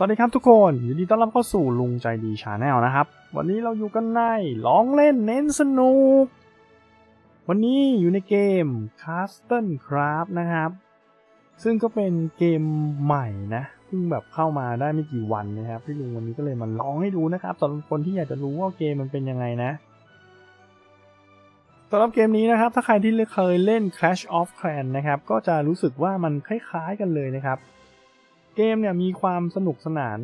สวัสดีครับทุกคนยินดีต้อนรับเข้าสู่ลุงใจดีชาแนลนะครับ วันนี้เราอยู่กันในร้องเล่นเน้นสนุก วันนี้อยู่ในเกม Castle Craft นะครับ ซึ่งก็เป็นเกมใหม่นะเพิ่งแบบเข้ามาได้ไม่กี่วันนะครับพี่ลุงวันนี้ก็เลยมาลองให้ดูนะครับสำหรับคนที่อยากจะรู้ว่าเกมมันเป็นยังไงนะสำหรับเกมนี้นะครับ ถ้าใครที่เคยเล่น Clash of Clans นะครับก็จะรู้สึกว่ามันคล้ายๆกันเลยนะครับ เกมเนี่ยมีความสนุกสนาน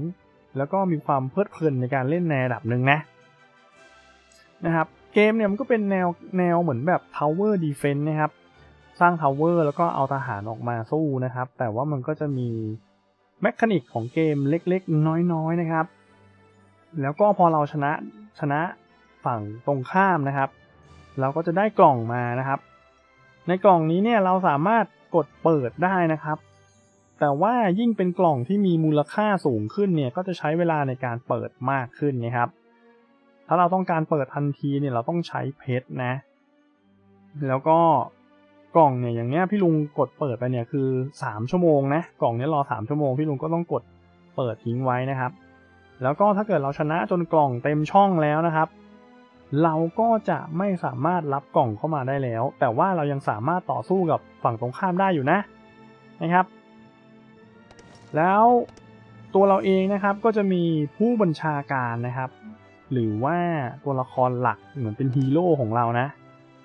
แล้วก็มีความเพลิดเพลินในการเล่นในระดับหนึ่งนะนะครับเกมเนี่ยมันก็เป็นแนวแนวเหมือนแบบ Tower Defense นะครับ สร้าง Tower แล้วก็เอาทหารออกมาสู้นะครับ แต่ว่ามันก็จะมีแมคานิกของเกมเล็กๆ น้อยๆนะครับ แล้วก็พอเราชนะชนะฝั่งตรงข้ามนะครับ เราก็จะได้กล่องมานะครับ ในกล่องนี้เนี่ยเราสามารถกดเปิดได้นะครับ แต่ว่ายิ่งเป็นกล่องที่มีมูลค่าสูงขึ้นเนี่ยก็จะใช้เวลาในการเปิดมากขึ้นนะครับ ถ้าเราต้องการเปิดทันทีเนี่ยเราต้องใช้เพชรนะ แล้วก็กล่องเนี่ยอย่างเนี้ยพี่ลุงกดเปิดไปเนี่ยคือ 3 ชั่วโมงนะกล่องเนี้ยรอ 3 ชั่วโมงพี่ลุงก็ต้องกดเปิดทิ้งไว้นะครับ แล้วก็ถ้าเกิดเราชนะจนกล่องเต็มช่องแล้วนะครับ เราก็จะไม่สามารถรับกล่องเข้ามาได้แล้ว แต่ว่าเรายังสามารถต่อสู้กับฝั่งตรงข้ามได้อยู่นะนะครับ แล้วตัวเราเองนะครับก็จะมีผู้บัญชาการนะครับ หรือว่าตัวละครหลักเหมือนเป็นฮีโร่ของเรานะ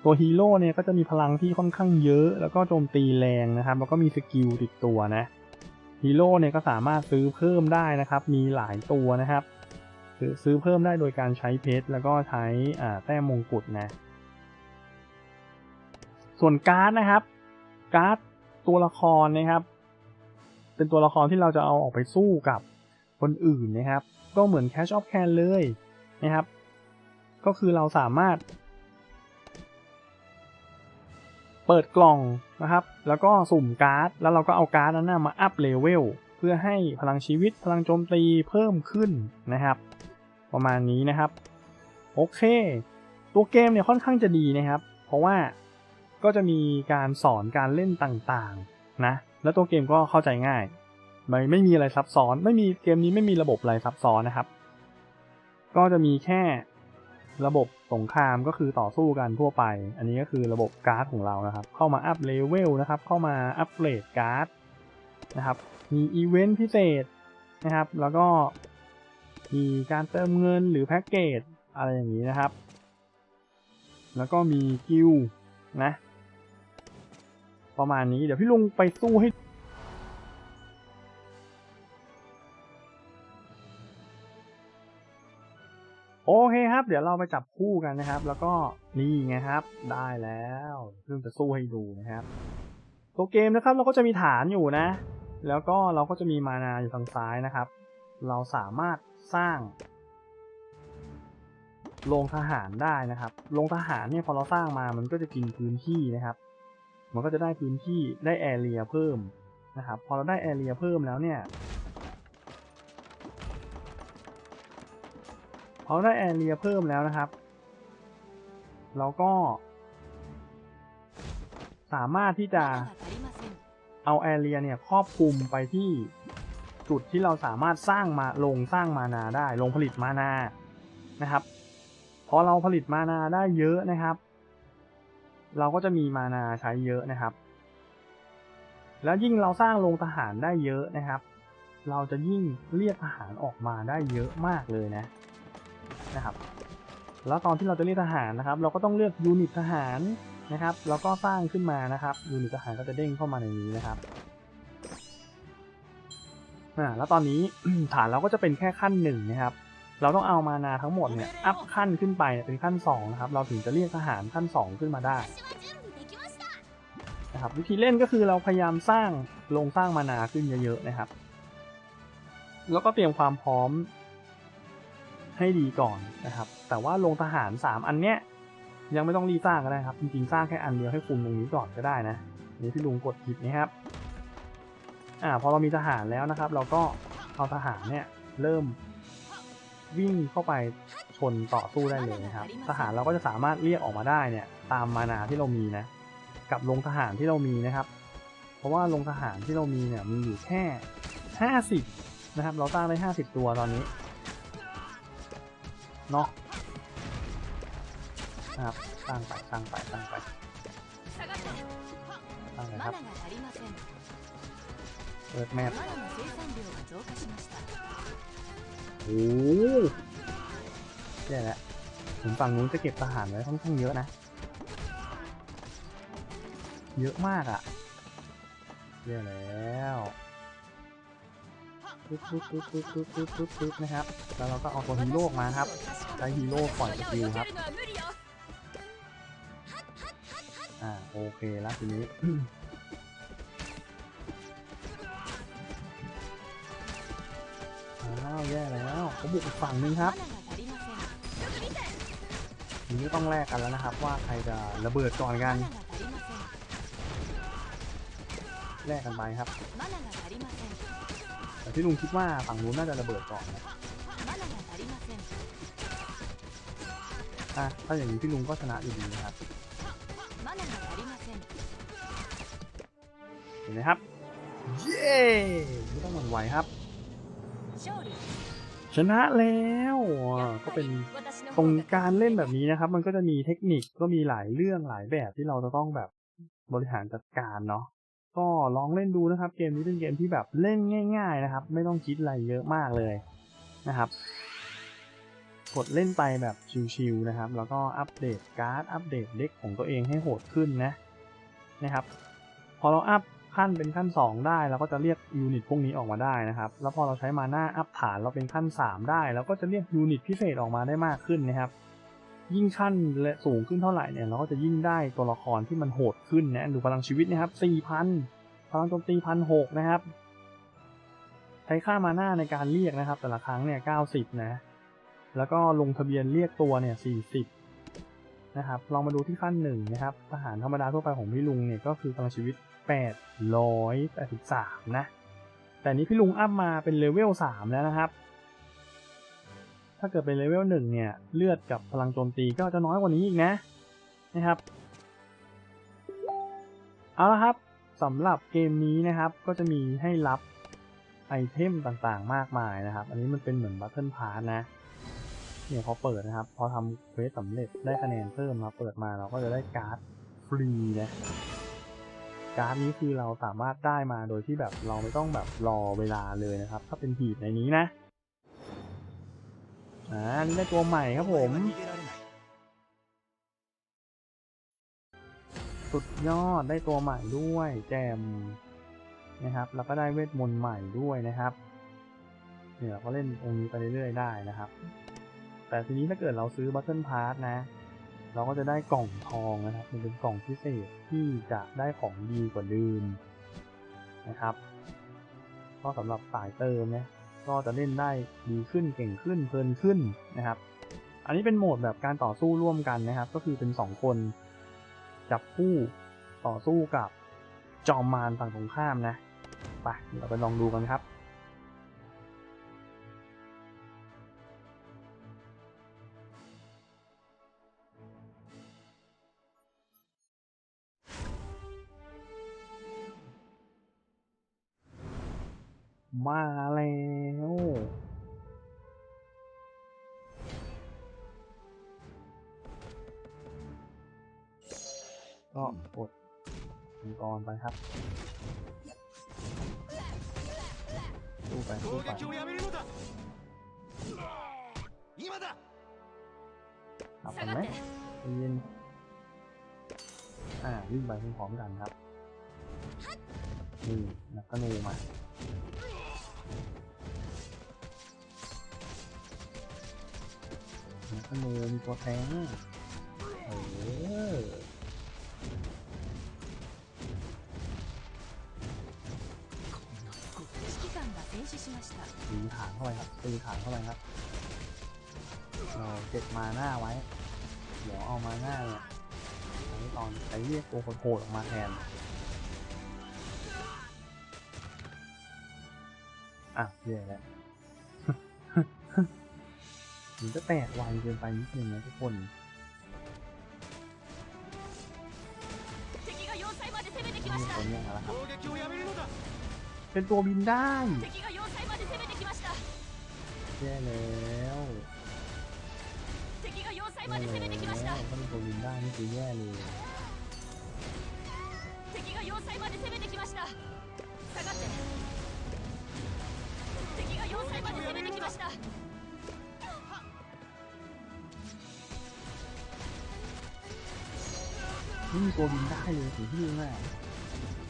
ตัวฮีโร่เนี่ยก็จะมีพลังที่ค่อนข้างเยอะ แล้วก็โจมตีแรงนะครับ แล้วก็มีสกิลติดตัวนะฮีโร่เนี่ยก็สามารถซื้อเพิ่มได้นะครับ มีหลายตัวนะครับ ซื้อเพิ่มได้โดยการใช้เพชรแล้วก็ใช้แต้มมงกุฎนะ ส่วนการ์ดนะครับ การ์ดตัวละครนะครับ เป็นตัวละครที่เราจะเอาออกไปสู้กับคนอื่นนะครับ ก็เหมือน Cash of Can เลยนะครับ ก็คือเราสามารถ เปิดกล่องนะครับ แล้วก็สุ่มการ์ด แล้วเราก็เอาการ์ดนั้นมาอัพเลเวลเพื่อให้พลังชีวิตพลังโจมตีเพิ่มขึ้นนะครับ ประมาณนี้นะครับ โอเค ตัวเกมเนี่ยค่อนข้างจะดีนะครับ เพราะว่าก็จะมีการสอนการเล่นต่างๆนะ แล้วตัวเกมก็เข้าใจง่ายไม่ไม่มีอะไรซับซ้อน ไม่มีเกมนี้ไม่มีระบบอะไรซับซ้อนนะครับ ก็จะมีแค่ระบบสงครามก็คือต่อสู้กันทั่วไป อันนี้ก็คือระบบการ์ดของเรานะครับ เข้ามาอัพเลเวลนะครับ เข้ามาอัปเกรดการ์ดนะครับ มีอีเวนต์พิเศษนะครับ แล้วก็มีการเติมเงินหรือแพ็กเกจอะไรอย่างนี้นะครับ แล้วก็มีกิลนะ ประมาณนี้ เดี๋ยวพี่ลุงไปสู้ให้โอเคครับ เดี๋ยวเราไปจับคู่กันนะครับ แล้วก็นี่ไงครับ ได้แล้วซึ่งจะสู้ให้ดูนะครับ ตัวเกมนะครับเราก็จะมีฐานอยู่นะ แล้วก็เราก็จะมีมานาอยู่ทางซ้ายนะครับ เราสามารถสร้างโรงทหารได้นะครับ โรงทหารเนี่ยพอเราสร้างมามันก็จะกินพื้นที่นะครับ มันก็จะได้พื้นที่ได้แอเรียเพิ่มนะครับ พอเราได้แอเรียเพิ่มแล้วเนี่ยพอได้แอเรียเพิ่มแล้วนะครับ เราก็สามารถที่จะเอาแอเรียเนี่ยครอบคลุมไปที่จุดที่เราสามารถสร้างมาลงสร้างมานาได้ลงผลิตมานานะครับ พอเราผลิตมานาได้เยอะนะครับ เราก็จะมีมานาใช้เยอะนะครับ แล้วยิ่งเราสร้างโรงทหารได้เยอะนะครับ เราจะยิ่งเรียกทหารออกมาได้เยอะมากเลยนะนะครับ แล้วตอนที่เราจะเรียกทหารนะครับ เราก็ต้องเลือกยูนิตทหารนะครับ แล้วก็สร้างขึ้นมานะครับยูนิตทหารก็จะเด้งเข้ามาในนี้นะครับอ่าแล้วตอนนี้ฐานเราก็จะเป็นแค่ขั้นหนึ่งนะครับ เราต้องเอามานาทั้งหมดเนี่ยอัพขั้นขึ้นไปเป็นขั้นสองนะครับเราถึงจะเรียกทหารขั้นสองขึ้นมาได้นะครับวิธีเล่นก็คือเราพยายามสร้างลงสร้างมานาขึ้นเยอะๆนะครับ แล้วก็เตรียมความพร้อมให้ดีก่อนนะครับ แต่ว่าลงทหาร 3 อันเนี้ยยังไม่ต้องรีสร้างก็ได้ครับจริงๆสร้างแค่อันเดียวให้คุมตรงนี้ก่อนก็ได้นะนี่พี่ลุงกดผิดนะครับอ่าพอเรามีทหารแล้วนะครับ เราก็เอาทหารเนี่ยเริ่ม วิ่งเข้าไปชนต่อสู้ได้เลยนะครับ ทหารเราก็จะสามารถเรียกออกมาได้เนี่ยตามมานาที่เรามีนะ กับลงทหารที่เรามีนะครับ เพราะว่าลงทหารที่เรามีเนี่ยมีอยู่แค่ 50 นะครับ เราตั้งได้ 50 ตัวตอนนี้เนาะนะครับตั้งไปตั้งไปตั้งไปตั้งไปครับเปิดแมป โอ้แย่แล้วถึงฝั่งนู้นจะเก็บทหารไว้ค่อนข้างเยอะนะ เยอะมากอะ่ะแย่แล้วปึ๊บปึ๊บปึ๊บปึ๊บปึ๊บปึ๊บปึ๊บปึ๊บนะครับ แล้วเราก็เอาตัวฮีโร่มาครับ ใช้ฮีโร่ปล่อยสกิลครับ อ่าโอเคแล้วทีนี้ แล้วแย่แล้วเขาบุกฝั่งนึงครับทีนี้ต้องแลกกันแล้วนะครับ ว่าใครจะระเบิดก่อนกันแลกกันไปครับแต่ที่ลุงคิดว่าฝั่งนู้นน่าจะระเบิดก่อนนะถ้าอย่างนี้พี่ลุงก็ชนะอยู่ดีนะครับเห็นไหมครับ เย้ไม่ต้องหวั่นไหวครับ ชนะแล้วก็เป็นตรงการเล่นแบบนี้นะครับ มันก็จะมีเทคนิคก็มีหลายเรื่องหลายแบบที่เราจะต้องแบบบริหารจัดการเนาะก็ลองเล่นดูนะครับ เกมนี้เป็นเกมที่แบบเล่นง่าย ๆนะครับ ไม่ต้องคิดอะไรเยอะมากเลยนะครับ กดเล่นไปแบบชิวๆนะครับ แล้วก็อัปเดตการ์ดอัปเดตเล็กของตัวเองให้โหดขึ้นนะนะครับ พอเราอัพ ขั้นเป็นขั้น 2 ได้เราก็จะเรียกยูนิตพวกนี้ออกมาได้นะครับ แล้วพอเราใช้มาหน้าอัพฐานเราเป็นขั้น 3 ได้เราก็จะเรียกยูนิตพิเศษออกมาได้มากขึ้นนะครับ ยิ่งขั้นและสูงขึ้นเท่าไหร่เนี่ยเราก็จะยิ่งได้ตัวละครที่มันโหดขึ้นนะดูพลังชีวิตนะครับ4,000พลังโจมตีพันหกนะครับ ใช้ค่ามาหน้าในการเรียกนะครับ แต่ละครั้งเนี่ย90นะ แล้วก็ลงทะเบียนเรียกตัวเนี่ย40 นะครับ ลองมาดูที่ขั้นหนึ่งนะครับทหารธรรมดาทั่วไปของพี่ลุงเนี่ยก็คือพลังชีวิต 883 นะ แต่นี้พี่ลุงอัพมาเป็นเลเวล 3 แล้วนะครับ ถ้าเกิดเป็นเลเวล 1 เนี่ย เลือดกับพลังโจมตีก็จะน้อยกว่านี้อีกนะนะครับ เอาละครับสำหรับเกมนี้นะครับก็จะมีให้รับไอเทมต่างๆ มากมายนะครับ อันนี้มันเป็นเหมือนบัตเทิลพาร์นะ เนี่ยพอเปิดนะครับ พอทำเควสสำเร็จได้คะแนนเพิ่มมาเปิดมาเราก็จะได้การ์ดฟรีนะการ์ดนี้คือเราสามารถได้มาโดยที่แบบเราไม่ต้องแบบรอเวลาเลยนะครับ ถ้าเป็นหีบในนี้นะอ่านี่ได้ตัวใหม่ครับผม สุดยอดได้ตัวใหม่ด้วย แจมนะครับ แล้วก็ได้เวทมนต์ใหม่ด้วยนะครับเนี่ยเราก็เล่นองค์นี้ไปเรื่อยๆได้นะครับ แต่ทีนี้ถ้าเกิดเราซื้อบัตเทิลพาร์นะ เราก็จะได้กล่องทองนะครับ มันเป็นกล่องพิเศษที่จะได้ของดีกว่าเดิมนะครับ ก็สำหรับสายเติมเนี่ยก็จะเล่นได้ดีขึ้นเก่งขึ้นเพลินขึ้นนะครับ อันนี้เป็นโหมดแบบการต่อสู้ร่วมกันนะครับ ก็คือเป็นสองคนจับคู่ต่อสู้กับจอมมารฝั่งตรงข้ามนะไปเราไปลองดูกันครับ มาแล้วก็กดมังกรไปครับสู้ไปสู้ไปครับมะยินอ่าวิ่งไปพร้อมกันครับนี่นักกระนูมา โมมีตัวแทงเออตีฐานเข้าไปครับตีฐานเข้าไปครับเราเก็บมาหน้าไว้ เดี๋ยวเอามาหน้าเนี่ยตอนใช้เรียกตัวโหดออกมาแทนอะเรียกแล้ว มันอจะแตกไวเกินไปนิดนึงนะทุกคนตัวนี้แล้ครับเป็นตัวบินได้แย่แล้วแย่แล้วเป็นตัวบินได้นี่คือแย่เลย下がって敵が要塞まで攻めてきました ไม่มีตัวบินได้เลยถือที่แม่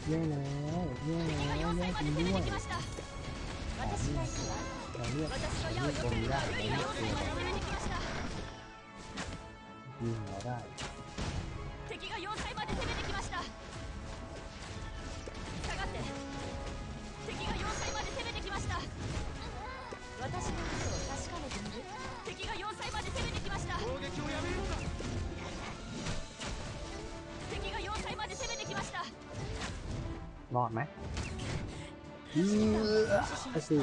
แย่แล้วแย่แล้วแย่จริงด้วยเราเลือกเลือกตัวได้เลือยเราได้ รอดไหมเออโอ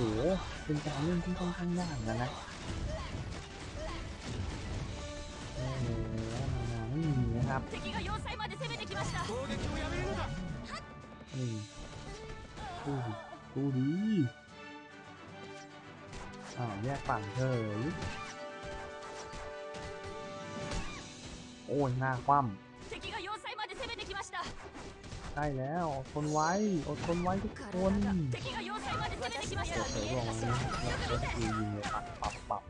เป็นการเล่นที่ค่อนข้างยากนะนะนะครับดูดิดูดิอ่าแยกฝั่งเธอโอ้ยหน้าคว่ำ ใช่แล้วอดทนไว้อดทนไว้ทุกคนโอ้โหงนี้เราก็คือยิงเลยปักปับปับ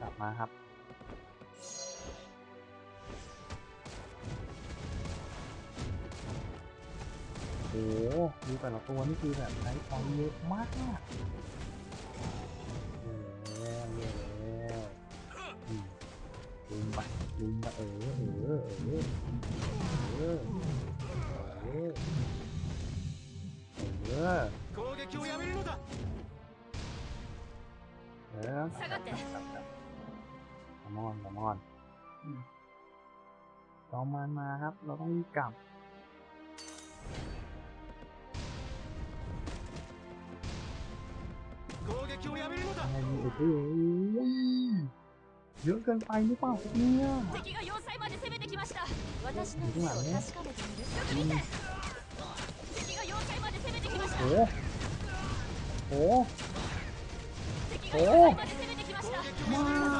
กลับมาครับโอ้โหดูแต่ละตัวนี่คือแบบใช้ของเยอะมาก มไปลุมไปเออเออเออเออเออเออ 攻撃をやめるのだ เออ 下がって คอมอนคอมอนจอมมันมาครับ เราต้องรีบกลับ 攻撃をやめるのだ ไอ้นี่โอ้โห เยอะเกินไปหรือเปล่าครับเนี่ย 敵が要塞まで攻めてきました私の嘘を確かめてみるよく見て敵が要塞まで攻めてきました โอ้โหโอ้โห 敵が要塞まで攻めてきました 攻撃をやめるのだ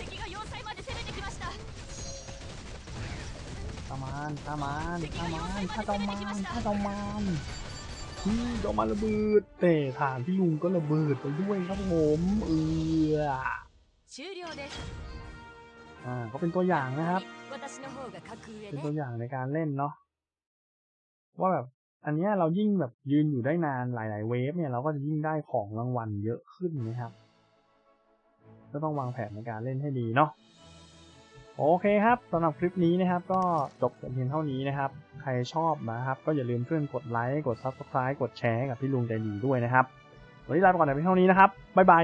敵が要塞まで攻めてきました ตามานตามานตามานข้าจอมมานข้าจอมมานพี่ จะมาระเบิดแต่ฐานพี่ลุงก็ระเบิดไปด้วยครับผมเอออ่าก็เป็นตัวอย่างนะครับ เป็นตัวอย่างในการเล่นเนาะว่าแบบอันนี้เรายิ่งแบบยืนอยู่ได้นานหลาย ๆ เวฟเนี่ยเราก็จะยิ่งได้ของรางวัลเยอะขึ้นนะครับก็ต้องวางแผนในการเล่นให้ดีเนาะ โอเคครับสำหรับคลิปนี้นะครับก็จบเพียงเท่านี้นะครับ ใครชอบนะครับ ก็อย่าลืมเพื่อนกดไลค์กด subscribe กดแชร์กับพี่ลุงใจดีด้วยนะครับ วันนี้ลาไปก่อนแต่เพียงเท่านี้นะครับ บ๊ายบาย